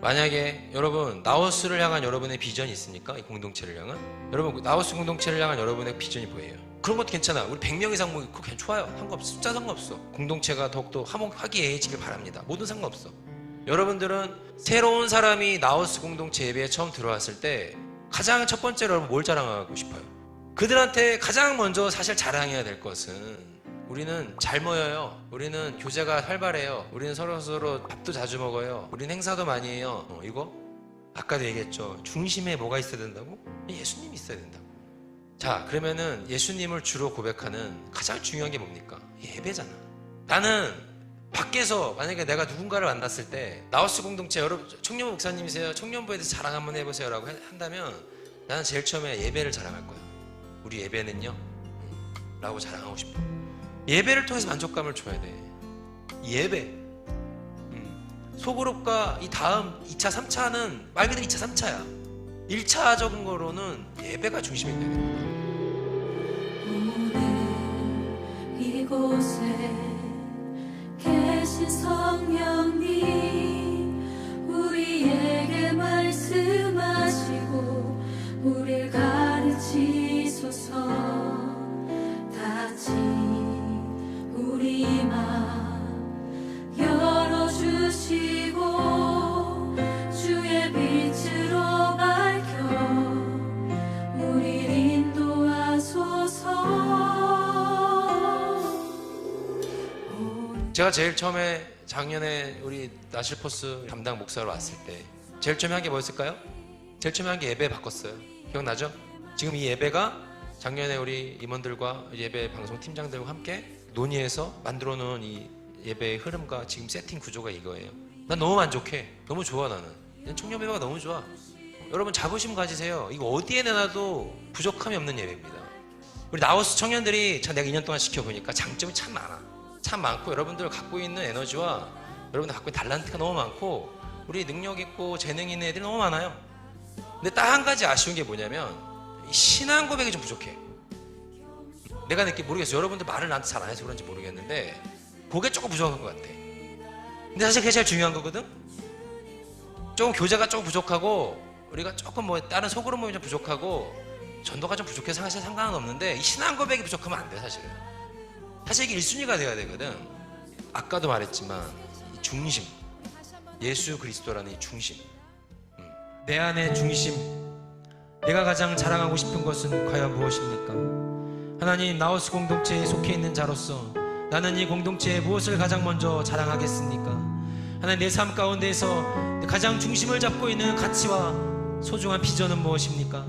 만약에 여러분 나우스를 향한 여러분의 비전이 있습니까? 이 공동체를 향한 여러분 그 나우스 공동체를 향한 여러분의 비전이 뭐예요? 그런 것도 괜찮아. 우리 100명 이상 모이고 그거 괜찮 좋아요. 상관없어. 숫자 상관없어. 공동체가 더욱더 화기애애해지길 바랍니다. 모든 상관없어. 여러분들은 새로운 사람이 나우스 공동체 예배에 처음 들어왔을 때 가장 첫 번째로 여러분 뭘 자랑하고 싶어요? 그들한테 가장 먼저 사실 자랑해야 될 것은 우리는 잘 모여요. 우리는 교제가 활발해요. 우리는 서로 서로 밥도 자주 먹어요. 우리는 행사도 많이 해요. 어, 이거 아까도 얘기했죠. 중심에 뭐가 있어야 된다고? 예수님이 있어야 된다고. 자, 그러면은 예수님을 주로 고백하는 가장 중요한 게 뭡니까? 예배잖아. 나는 밖에서 만약에 내가 누군가를 만났을 때 나우스 공동체 여러분 청년 목사님이세요. 청년부에 대해서 자랑 한번 해보세요라고 해- 한다면 나는 제일 처음에 예배를 자랑할 거야. 우리 예배는요. 음, 라고 자랑하고 싶어. 예배를 통해서 만족감을 줘야 돼. 예배. 음. 소그룹과 이 다음 2차, 3차는 말 그대로 2차, 3차야. 1차적인 거로는 예배가 중심이 돼야 됩니다. 이곳에 계신 성령님 제가 제일 처음에 작년에 우리 나실포스 담당 목사로 왔을 때 제일 처음에 한 게 뭐였을까요? 제일 처음에 한 게 예배 바꿨어요. 기억나죠? 지금 이 예배가 작년에 우리 임원들과 예배 방송 팀장들과 함께 논의해서 만들어 놓은 이 예배의 흐름과 지금 세팅 구조가 이거예요. 난 너무 만족해. 너무 좋아 나는. 난 청년 예배가 너무 좋아. 여러분 자부심 가지세요. 이거 어디에 내놔도 부족함이 없는 예배입니다. 우리 나우스 청년들이 참 내가 2년 동안 지켜보니까 장점이 참 많아. 참 많고 여러분들 갖고 있는 에너지와 여러분들 갖고 있는 달란트가 너무 많고 우리 능력 있고 재능 있는 애들이 너무 많아요. 근데 딱 한 가지 아쉬운 게 뭐냐면 이 신앙 고백이 좀 부족해. 내가 느끼 모르겠어. 여러분들 말을 나한테 잘 안 해서 그런지 모르겠는데 그게 조금 부족한 것 같아. 근데 사실 그게 제일 중요한 거거든. 조금 교제가 조금 부족하고 우리가 조금 뭐 다른 소그룹 모임이 좀 부족하고 전도가 좀 부족해서 사실 상관은 없는데 이 신앙 고백이 부족하면 안 돼 사실은. 사실 이게 1순위가 돼야 되거든. 아까도 말했지만 이 중심. 예수 그리스도라는 이 중심. 음. 내 안의 중심. 내가 가장 자랑하고 싶은 것은 과연 무엇입니까? 하나님 나우스 공동체에 속해 있는 자로서 나는 이 공동체에 무엇을 가장 먼저 자랑하겠습니까? 하나님 내 삶 가운데에서 가장 중심을 잡고 있는 가치와 소중한 비전은 무엇입니까?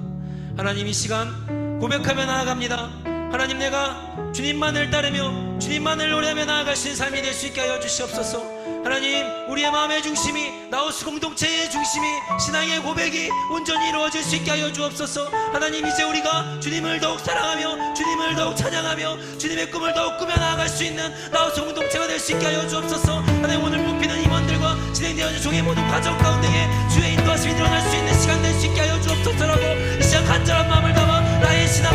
하나님 이 시간 고백하며 나아갑니다. 하나님 내가 주님만을 따르며 주님만을 노래하며 나아갈 수 있는 삶이 될 수 있게 하여 주시옵소서. 하나님 우리의 마음의 중심이 나우스 공동체의 중심이 신앙의 고백이 온전히 이루어질 수 있게 하여 주옵소서. 하나님 이제 우리가 주님을 더욱 사랑하며 주님을 더욱 찬양하며 주님의 꿈을 더욱 꾸며 나아갈 수 있는 나우스 공동체가 될 수 있게 하여 주옵소서. 하나님 오늘 뽑히는 임원들과 진행되어진 종의 모든 과정 가운데에 주의 인도하심이 드러날 수 있는 시간 될 수 있게 하여 주옵소서라고 이 시간 간절한 마음을 담아 나의 신앙